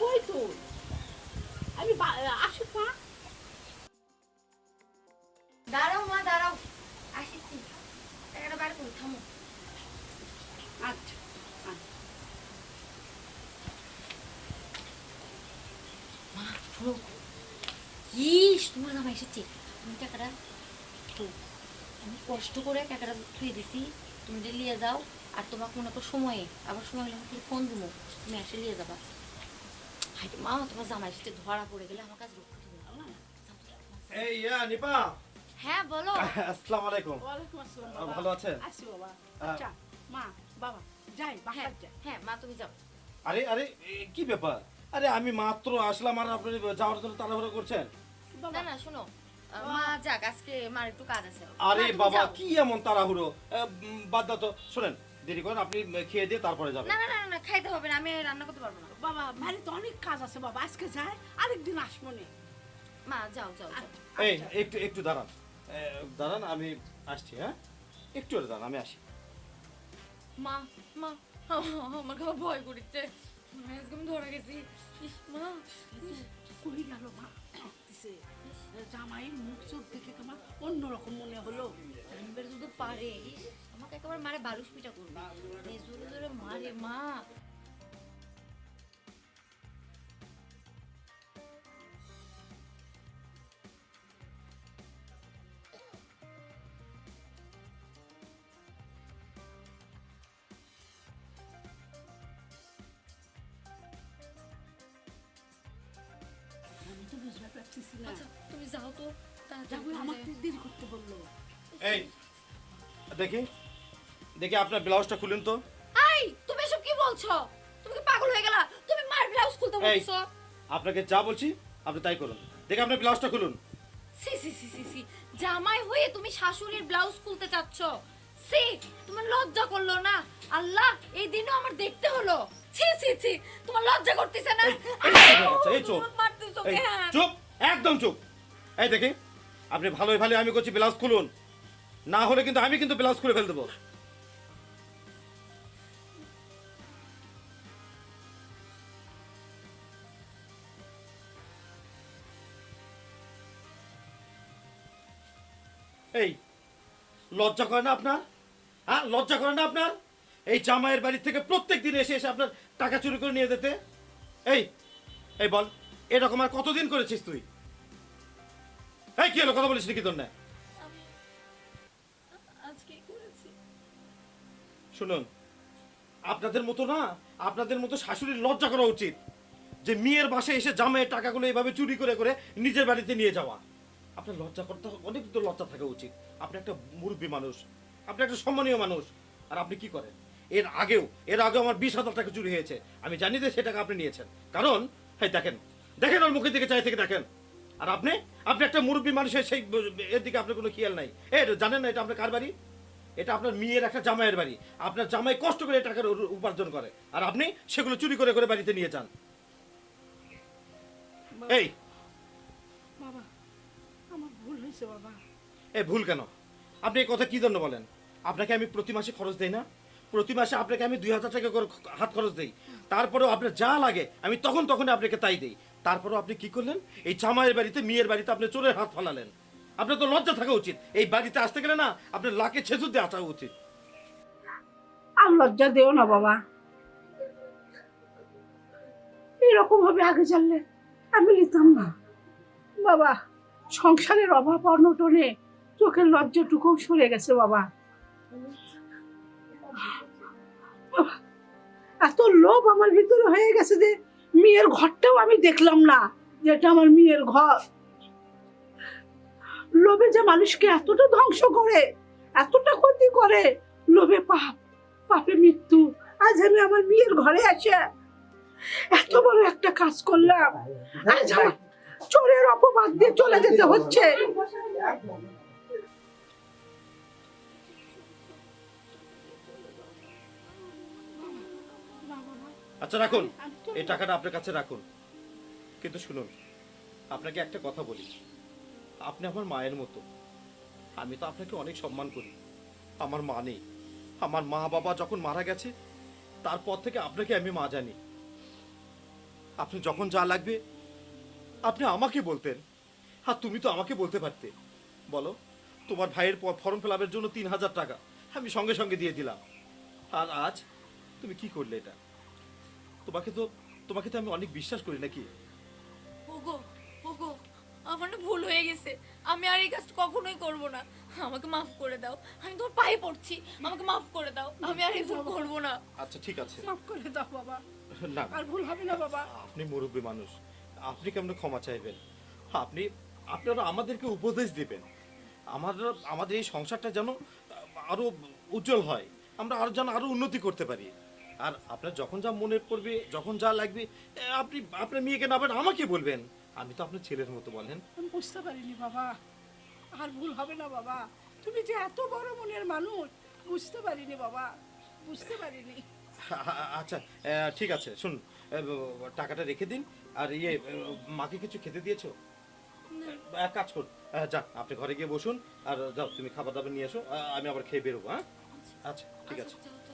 কই তুই? আমি বা- আসুক মা দাঁড়াও মা দাঁড়াও। আসিছি টাকাটা বার করো থামো। আচ্ছা আচ্ছা। মা শোনো। তোমার জামা এসেছে। তুমি টাকাটা আমি কষ্ট করে টাকাটা থুয়ে দিছি। তুমি যে নিয়ে যাও আর তোমাকে মনে করো সময়ে আবার সময় হলে ফোন দিব। তুমি এসে নিয়ে যাবা। হাই মা তোমার জামা এসেছে ধরা পড়ে গেলে আমার কাছে রক্ষা দিবে এই ইয়া নিপা। হ্যাঁ বলো। আসসালামু আলাইকুম। ওয়ালাইকুম আসসালাম ভালো আছেন? আছি বাবা। আচ্ছা মা বাবা যাই হ্যাঁ যাই। হ্যাঁ মা তুমি যাও। আরে আরে কি ব্যাপার? আরে আমি মাত্র আসলাম আর আপনি যাওয়ার জন্য তাড়াহুড়ো করছেন? না না শোনো মা যাক আজকে মার একটু কাজ আছে। আরে বাবা কি এমন তাড়াহুড়ো? বাদ দাও তো শোনেন। দেরি করেন আপনি খেয়ে দিয়ে তারপরে যাবেন। না না না খাইতে হবে না আমি রান্না করতে পারব না। বাবা বাড়িতে অনেক কাজ আছে বাবা আজকে যাই আরেকদিন আসব নে। মা যাও যাও যাও। এই একটু একটু দাঁড়ান। দাঁড়ান আমি আসছি হ্যাঁ? একটু দাঁড়ান আমি আসি। মা মা আমার খাবার ভয় করছে আজকে আমি ধরা গেছি। ইস, মা কই গেল মা? জামাই মুখ চোখ দেখে তোমার অন্যরকম মনে হলো। যদি পারে। একেবারে মারে বালুস পিঠা করবে। জোরে জোরে মারে মা। আমি তো পারতেছি না। আচ্ছা তুমি যাও তো তাড়াতাড়ি আমাকে দেরি করতে বলল। এই দেখি। দেখি আপনার ব্লাউজটা খুলুন তো। এই তুমি এসব কি বলছো? তুমি কি পাগল হয়ে গেলা? তুমি মার ব্লাউজ খুলতে বলছো আপনাকে যা বলছি আপনি তাই করুন। দেখি আপনার ব্লাউজটা খুলুন। সি সি সি সি সি। জামাই হয়ে তুমি শাশুড়ির ব্লাউজ খুলতে চাচ্ছ? সি তোমার লজ্জা করল না? আল্লাহ এই দিনও আমার দেখতে হলো। ছি ছি ছি তোমার লজ্জা করতেছে না? এই, চুপ? চুপ একদম চুপ। এই দেখি আপনি ভালোই ভালোই আমি করছি ব্লাউজ খুলুন। না হলে কিন্তু আমি কিন্তু ব্লাউজ খুলে ফেল দেবো। এই লজ্জা করে না আপনার? হ্যাঁ লজ্জা করে না আপনার? এই জামাইয়ের বাড়ি থেকে প্রত্যেক দিন এসে এসে আপনার টাকা চুরি করে নিয়ে যেতে। এই এই বল এরকম আর কতদিন করেছিস তুই? এই কি হলো? কথা বলিস নাকি তোর না শুনুন আপনাদের মতো না আপনাদের মতো শাশুড়ির লজ্জা করা উচিত যে মেয়ের বাসায় এসে জামাইয়ের টাকাগুলো এইভাবে চুরি করে করে নিজের বাড়িতে নিয়ে যাওয়া। আপনার লজ্জা করতে অনেক তো লজ্জা থাকা উচিত। আপনি একটা মুরব্বী মানুষ আপনি একটা সম্মানীয় মানুষ আর আপনি কি করেন? এর আগেও এর আগেও আমার বিশ হাজার টাকা চুরি হয়েছে। আমি জানি যে সে টাকা আপনি নিয়েছেন। কারণ হ্যাঁ দেখেন দেখেন ওর মুখের দিকে চাই থেকে দেখেন। আর আপনি আপনি একটা মুরব্বী মানুষের সেই এর দিকে আপনার কোনো খেয়াল নাই। এ জানেন না এটা আপনার কার বাড়ি? এটা আপনার মেয়ের একটা জামাইয়ের বাড়ি। আপনার জামাই কষ্ট করে টাকার উপার্জন করে। আর আপনি সেগুলো চুরি করে করে বাড়িতে নিয়ে যান। এই হয়েছে বাবা? এ ভুল কেন? আপনি এই কথা কি জন্য বলেন? আপনাকে আমি প্রতি মাসে খরচ দেই না? প্রতি মাসে আপনাকে আমি দুই হাজার টাকা করে হাত খরচ দেই। তারপরেও আপনার যা লাগে আমি তখন তখন আপনাকে তাই দেই। তারপরেও আপনি কি করলেন? এই জামাইয়ের বাড়িতে মেয়ের বাড়িতে আপনি চোরের হাত ফালালেন। আপনার তো লজ্জা থাকা উচিত। এই বাড়িতে আসতে গেলে না আপনার লাকে ছেঁচুর দিয়ে আসা উচিত। আর লজ্জা দেও না বাবা। এরকম ভাবে আগে জানলে আমি নিতাম না। বাবা সংসারের অভাব অনটনে চোখের লজ্জাটুকুও সরে গেছে, বাবা। এত লোভ আমার ভিতরে হয়ে গেছে যে মেয়ের ঘরটাও আমি দেখলাম না যে এটা আমার মেয়ের ঘর। লোভে যে মানুষকে এতটা ধ্বংস করে, এতটা ক্ষতি করে, লোভে পাপ, পাপে মৃত্যু, আজ আমি আমার মেয়ের ঘরে আসে এত বড় একটা কাজ করলাম। আজ আমার চোরের অপবাদ দিয়ে চলে যেতে হচ্ছে। আচ্ছা রাখুন। এই টাকাটা আপনার কাছে রাখুন। কিন্তু শুনুন, আপনাকে একটা কথা বলি। আপনি আমার মায়ের মতো। আমি তো আপনাকে অনেক সম্মান করি। আমার মা নেই। আমার মা বাবা যখন মারা গেছে, তারপর থেকে আপনাকে আমি মা জানি। আপনি যখন যা লাগবে আপনি আমাকে বলতেন। আর তুমি তো আমাকে বলতে পারতে। বলো তোমার ভাইয়ের ফর্ম ফিল আপের জন্য তিন হাজার টাকা আমি সঙ্গে সঙ্গে দিয়ে দিলাম। আর আজ তুমি কি করলে এটা? তোমাকে তো তোমাকে তো আমি অনেক বিশ্বাস করি নাকি? ওগো ওগো আমার না ভুল হয়ে গেছে। আমি আর এই কাজটা কখনোই করব না। আমাকে মাফ করে দাও। আমি তোমার পায়ে পড়ছি। আমাকে মাফ করে দাও। আমি আর এই ভুল করব না। আচ্ছা ঠিক আছে। মাফ করে দাও বাবা। না। আর ভুল হবে না বাবা। আপনি মুরব্বী মানুষ। আপনি কেমন ক্ষমা চাইবেন? আপনি আপনারা আমাদেরকে উপদেশ দিবেন। আমাদের আমাদের এই সংসারটা যেন আরও উজ্জ্বল হয়। আমরা আরও যেন আরও উন্নতি করতে পারি। আর আপনার যখন যা মনে পড়বে যখন যা লাগবে আপনি আপনার মেয়েকে না পারেন আমাকে বলবেন। আমি তো আপনার ছেলের মতো বলেন। আমি বুঝতে পারিনি বাবা। আর ভুল হবে না বাবা। তুমি যে এত বড় মনের মানুষ বুঝতে পারিনি বাবা। বুঝতে পারিনি। আচ্ছা ঠিক আছে শুন টাকাটা রেখে দিন। আর ইয়ে মাকে কিছু খেতে দিয়েছ? এক কাজ করুন। যা যান আপনি ঘরে গিয়ে বসুন আর যাও তুমি খাবার দাবার নিয়ে এসো আমি আবার খেয়ে বেরোবো হ্যাঁ? আচ্ছা। ঠিক আছে। আচ্ছা, চলো।